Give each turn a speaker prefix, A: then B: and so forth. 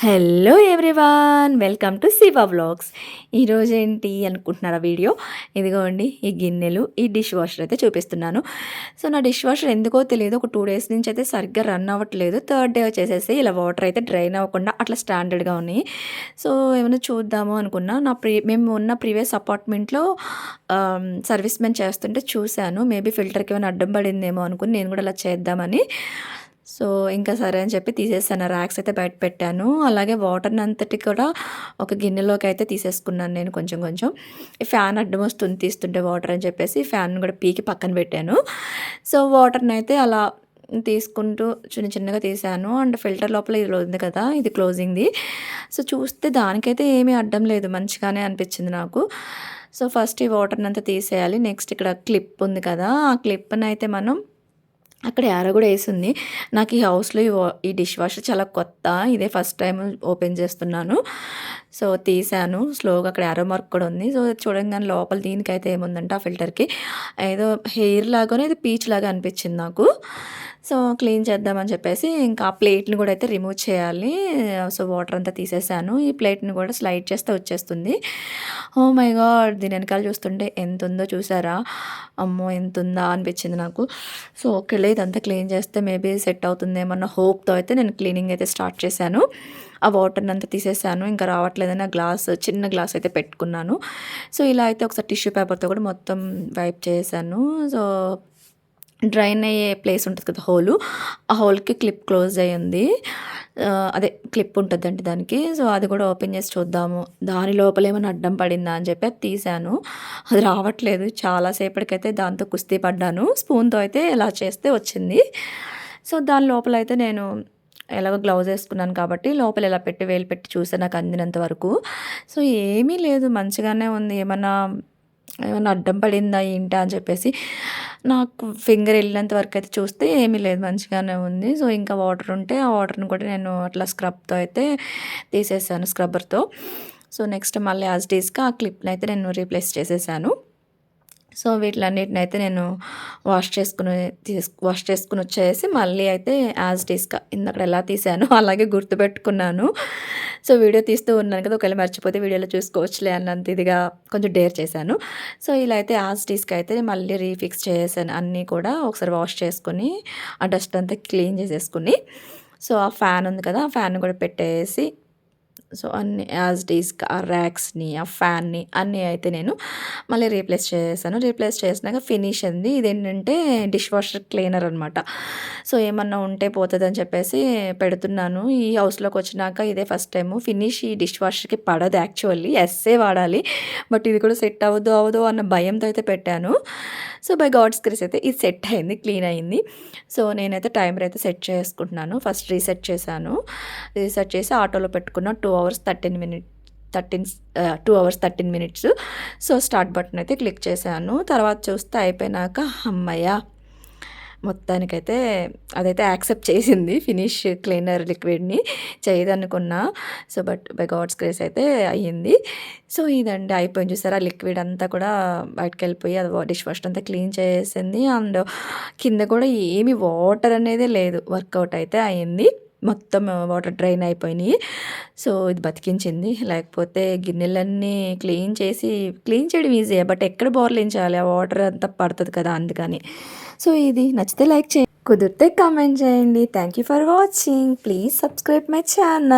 A: Hello everyone welcome to Shiva vlogs ఈరోజు ఏంటి అనుకుంటున్నారా వీడియో? ఇదిగోండి ఈ గిన్నెలు ఈ డిష్ వాషర్ అయితే చూపిస్తున్నాను. సో నా డిష్ వాషర్ ఎందుకో తెలియదు. ఒక టూ డేస్ నుంచి అయితే సరిగ్గా రన్ అవ్వట్లేదు. థర్డ్ డే వచ్చేసేసి ఇలా వాటర్ అయితే డ్రైన్ అవ్వకుండా అట్లా స్టాండర్డ్గా ఉన్నాయి. సో ఏమైనా చూద్దాము అనుకున్నా. నా ప్రీ మేము ఉన్న ప్రీవియస్ అపార్ట్మెంట్లో సర్వీస్ మెన్ చేస్తుంటే చూశాను. మేబీ ఫిల్టర్కి ఏమైనా అడ్డం పడిందేమో అనుకుని నేను కూడా అలా చేద్దామని. సో ఇంకా సరే అని చెప్పి తీసేసాను ర్యాక్స్ అయితే బయట పెట్టాను. అలాగే వాటర్ని అంతటి కూడా ఒక గిన్నెలోకి అయితే తీసేసుకున్నాను నేను కొంచెం కొంచెం. ఈ ఫ్యాన్ అడ్డం వస్తుంది తీస్తుంటే వాటర్ అని చెప్పేసి ఫ్యాన్ కూడా పీకి పక్కన పెట్టాను. సో వాటర్ని అయితే అలా తీసుకుంటూ చిన్న చిన్నగా తీసాను. అండ్ ఫిల్టర్ లోపల ఇది ఉంది కదా ఇది క్లోజింగ్ది. సో చూస్తే దానికైతే ఏమీ అడ్డం లేదు మంచిగానే అనిపించింది నాకు. సో ఫస్ట్ ఈ వాటర్ని అంతా తీసేయాలి. నెక్స్ట్ ఇక్కడ క్లిప్ ఉంది కదా ఆ క్లిప్ని అయితే మనం అక్కడ యారో కూడా వేసింది. నాకు ఈ హౌస్లో ఈ డిష్ వాషర్ చాలా కొత్త. ఇదే ఫస్ట్ టైం ఓపెన్ చేస్తున్నాను. సో తీసాను. స్లోగా అక్కడ యారో మార్క్ కూడా ఉంది. సో చూడంగానే లోపల దీనికైతే ఏముందంటే ఆ ఫిల్టర్కి ఏదో హెయిర్ లాగానే ఇది పీచ్ లాగా అనిపించింది నాకు. సో క్లీన్ చేద్దామని చెప్పేసి ఇంకా ఆ ప్లేట్ని కూడా అయితే రిమూవ్ చేయాలి. సో వాటర్ అంతా తీసేసాను. ఈ ప్లేట్ని కూడా స్లైడ్ చేస్తే వచ్చేస్తుంది. Oh my god! దీని వెనకాల చూస్తుంటే ఎంత ఉందో చూసారా? అమ్మో! ఎంత ఉందా అనిపించింది నాకు. సో ఓకేలే ఇదంతా క్లీన్ చేస్తే మేబీ సెట్ అవుతుందేమన్న హోప్తో అయితే నేను క్లీనింగ్ అయితే స్టార్ట్ చేశాను. ఆ వాటర్ని అంతా తీసేసాను. ఇంకా రావట్లేదని ఆ గ్లాస్ చిన్న గ్లాస్ అయితే పెట్టుకున్నాను. సో ఇలా అయితే ఒకసారి టిష్యూ పేపర్తో కూడా మొత్తం వైప్ చేశాను. సో డ్రైన్ అయ్యే ప్లేస్ ఉంటుంది కదా హోలు ఆ హోల్కి క్లిప్ క్లోజ్ అయ్యింది అదే క్లిప్ ఉంటుందండి దానికి. సో అది కూడా ఓపెన్ చేసి చూద్దాము. దాని లోపల ఏమైనా అడ్డం పడిందా అని చెప్పి అది అది రావట్లేదు. చాలాసేపటికైతే దాంతో కుస్తీ పడ్డాను. స్పూన్తో అయితే ఇలా చేస్తే వచ్చింది. సో దాని లోపల అయితే నేను ఎలాగో గ్లౌజ్ వేసుకున్నాను కాబట్టి లోపల ఇలా పెట్టి వేలు పెట్టి చూసే నాకు అందినంత వరకు. సో ఏమీ లేదు మంచిగానే ఉంది. ఏమన్నా ఏమైనా అడ్డం పడిందా ఏంటా అని చెప్పేసి నాకు ఫింగర్ వెళ్ళినంత వరకు అయితే చూస్తే ఏమీ లేదు మంచిగానే ఉంది. సో ఇంకా వాటర్ ఉంటే ఆ వాటర్ని కూడా నేను అట్లా స్క్రబ్తో అయితే తీసేసాను స్క్రబ్బర్తో సో నెక్స్ట్ మళ్ళీ యాజ్ డేస్గా ఆ క్లిప్ని అయితే నేను రీప్లేస్ చేసేసాను. సో వీటిలన్నిటిని అయితే నేను వాష్ చేసుకుని వాష్ చేసుకుని వచ్చేసి మళ్ళీ అయితే యాజ్ టీస్గా ఇందక్కడ ఎలా తీసాను అలాగే గుర్తుపెట్టుకున్నాను. సో వీడియో తీస్తూ ఉన్నాను కదా ఒకవేళ మర్చిపోతే వీడియోలో చూసుకోవచ్చులే అన్నంత ఇదిగా కొంచెం డేర్ చేశాను. సో ఇలా అయితే యాజ్ టీస్కి అయితే మళ్ళీ రీఫిక్స్ చేసాను అన్నీ కూడా ఒకసారి వాష్ చేసుకొని ఆ డస్ట్ అంతా క్లీన్ చేసేసుకుని. సో ఆ ఫ్యాన్ ఉంది కదా ఆ ఫ్యాన్ కూడా పెట్టేసి సో అన్ని యాజ్ డిస్క్ ఆ ర్యాక్స్ని ఆ ఫ్యాన్ని అన్నీ అయితే నేను మళ్ళీ రీప్లేస్ చేశాను. రీప్లేస్ చేసినాక ఫినిష్ అంది ఇదేంటంటే డిష్ వాషర్ క్లీనర్ అనమాట సో ఏమన్నా ఉంటే పోతుందని చెప్పేసి పెడుతున్నాను. ఈ హౌస్లోకి వచ్చినాక ఇదే ఫస్ట్ టైము ఫినిష్ ఈ డిష్ వాషర్కి పడదు యాక్చువల్లీ ఎస్సే వాడాలి. బట్ ఇది కూడా సెట్ అవ్వదు అవ్వదు అన్న భయంతో అయితే పెట్టాను. సో బై గాడ్స్ క్రిస్ అయితే ఇది సెట్ అయింది క్లీన్ అయింది. సో నేనైతే టైమర్ అయితే సెట్ చేసుకుంటున్నాను. ఫస్ట్ రీసెట్ చేశాను. రీసెట్ చేసి ఆటోలో పెట్టుకున్న two hours thirteen minute thirteen two hours thirteen minutes so start button అయితే క్లిక్ చేశాను. తర్వాత చూస్తే అయిపోయినాక అమ్మయ్య! మొత్తానికైతే అదైతే యాక్సెప్ట్ చేసింది ఫినిష్ క్లీనర్ లిక్విడ్ని చేయదనుకున్నా. So but by god's grace అయితే అయ్యింది. సో ఇదండి అయిపోయింది చూసారా? లిక్విడ్ అంతా కూడా బయటకు వెళ్ళిపోయి అది డిష్ వాష్ అంతా క్లీన్ చేసింది అండ్ కింద కూడా ఏమి వాటర్ అనేది లేదు. వర్కౌట్ అయితే అయ్యింది. మొత్తం వాటర్ డ్రైన్ అయిపోయినాయి. సో ఇది బతికించింది. లేకపోతే గిన్నెలన్నీ క్లీన్ చేసి క్లీన్ చేయడం ఈజీ బట్ ఎక్కడ బోర్లించాలి ఆ వాటర్ అంతా పడుతుంది కదా అందుకని. సో ఇది నచ్చితే లైక్ చేయండి కుదిరితే కామెంట్ చేయండి. Thank you for watching please subscribe my channel